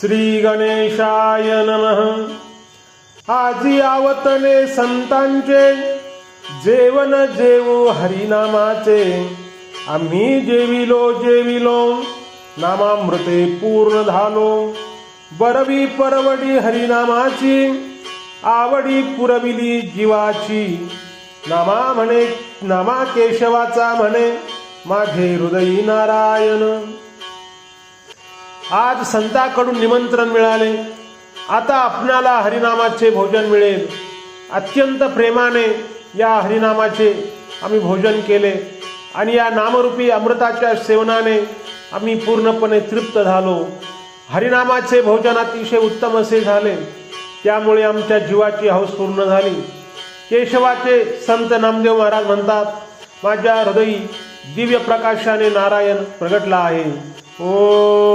श्री गणेशाय नमः. आजी आवतने संतांचे जेवण जेवू हरिनामाचे. आम्ही जेविलो जेविलो नामामृते पूर्ण झालो. बरवी परवडी हरिनामाची आवडी पुरविली जीवाची. नामा म्हणे नामा केशवाचा म्हणे माझे हृदयी नारायण. आज संताकडून निमंत्रण मिळाले. आता आपणाला हरिनामाचे भोजन मिळेल. अत्यंत प्रेमाने या हरिनामाचे आम्ही भोजन केले आणि या नामरूपी अमृताच्या सेवनाने आम्ही पूर्णपणे तृप्त झालो. हरिनामाचे भोजन अतिशय उत्तम असे झाले. त्यामुळे आमच्या जीवाची हौस पूर्ण झाली. केशवाचे संत नामदेव महाराज म्हणतात माझ्या हृदयी दिव्य प्रकाशाने नारायण प्रगटला आहे. ओ